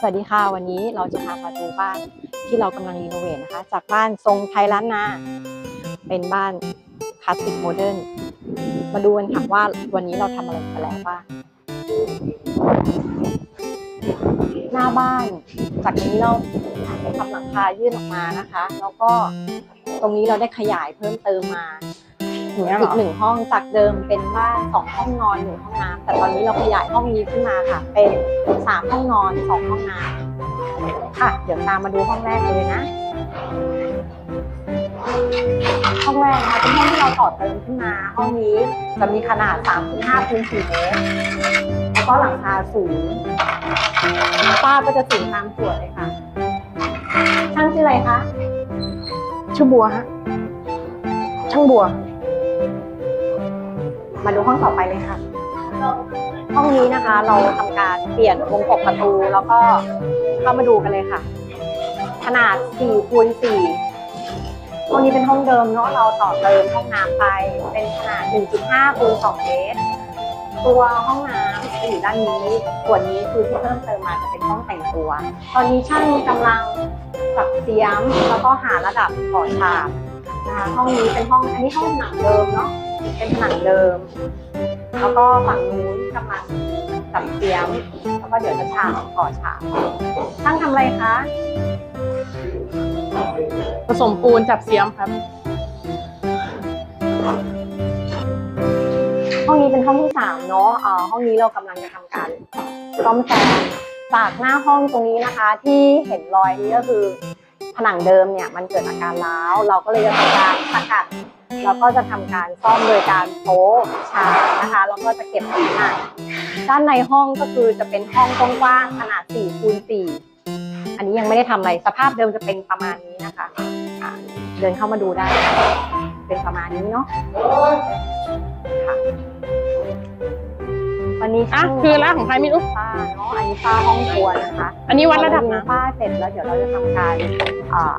สวัสดีค่ะ วันนี้เราจะพามาดูบ้านที่เรากำลังรีโนเวทนะคะ จากบ้านทรงไทยล้านนา เป็นบ้านคลาสสิกโมเดิร์นมาดูกันค่ะว่าวันนี้เราทำอะไรไปแล้วบ้างหน้าบ้าน จากนี้เราทำหลังคายื่นออกมานะคะ แล้วก็ตรงนี้เราได้ขยายเพิ่มเติมมา อย่างเงี้ยเหรอีอกหนึ่งห้องจากเดิมเป็นบ้านสองห้องนอนหนึ่งห้องน้ำแต่ตอนนี้เราขยายห้องนี้ขึ้นมาค่ะ เป็นสามห้องนอนสองห้องน้ำค่ะ เดี๋ยวตามมาดูห้องแรกเลยนะ ห้องแรกนะคะเป็นห้องที่เราต่อเติมขึ้นมา ห้องนี้จะมีขนาด 3.5คูณ4เมตรแล้วก็หลังคาสูงฝ้าก็จะสูงตามส่วนเลยค่ะ ช่างชื่ออะไรคะ ชื่อบัวฮะช่างบัว มาดูห้องต่อไปเลยค่ะ ห้องนี้นะคะเราทำการเปลี่ยนวงกบประตูแล้วก็เข้ามาดูกันเลยค่ะ ขนาด4คูณ4ห้องนี้เป็นห้องเดิมเนาะเราต่อเติมห้องน้ำไปเป็นขนาด 1.5คูณ2เมตรตัวห้องน้ำจะอยู่ด้านนี้ส่วนนี้คือที่เพิ่มเติมมาจะเป็นห้องแต่งตัว ตอนนี้ช่างกำลังปรับเสียมแล้วก็หาระดับก่อฉาบนะคะห้องนี้เป็นห้องอันนี้ห้องหนังเดิมเนาะ เป็นผนังเดิม แล้วก็ฝั่งนู้นกำลังจับเสียม แล้วก็เดี๋ยวจะฉาบก่อฉาบช่างทำอะไรคะ ผสมปูนจับเสียมครับ ห้องนี้เป็นห้องที่สามเนาะเอ่อห้องนี้เรากำลังจะทำการซ่อมแซมจากหน้าห้องตรงนี้นะคะ ที่เห็นรอยนี้ก็คือ ผนังเดิมเนี่ยมันเกิดอาการร้าวเราก็เลยจะทำการสกัดแล้วก็จะทำการซ่อมโดยการโป๊ะฉาบนะคะแล้วก็จะเก็บสีใหม่ด้านในห้องก็คือจะเป็นห้องกว้างๆขนาด4คูณ4อันนี้ยังไม่ได้ทำอะไรสภาพเดิมจะเป็นประมาณนี้นะคะะเดินเข้ามาดูได้ เป็นประมาณนี้เนาะค่ะ วันนี้อะช่างคือร้านของใครไม่รู้ฝ้าเนาะอันนี้ฝ้าห้องครัวนะคะอันนี้วัดระดับพอเานะฝ้าเสร็จแล้วเดี๋ยวเราจะทำการเอ่อ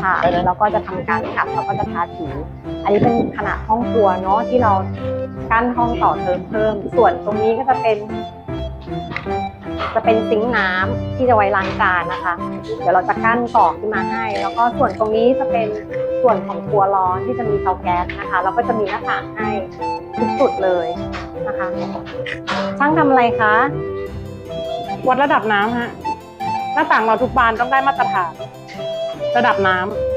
ทาแล้วก็จะทำการขัดแล้วก็จะทาสีอันนี้เป็นขนาดห้องครัวเนาะที่เรากั้นห้องต่อเติมเพิ่ม ส่วนตรงนี้ก็จะเป็น จะเป็นซิงค์น้ำที่จะไว้ล้างจานนะคะ เดี๋ยวเราจะกั้นต่อขึ้นมาให้ แล้วก็ส่วนตรงนี้จะเป็น ส่วนของครัวร้อนที่จะมีเตาแก๊สนะคะแล้วก็จะมีหน้าต่างให้ทุกจุดเลยนะคะ ช่างทำอะไรคะ วัดระดับน้ำฮะ หน้าต่างเราทุกบานต้องได้มาตรฐาน ระดับน้ำ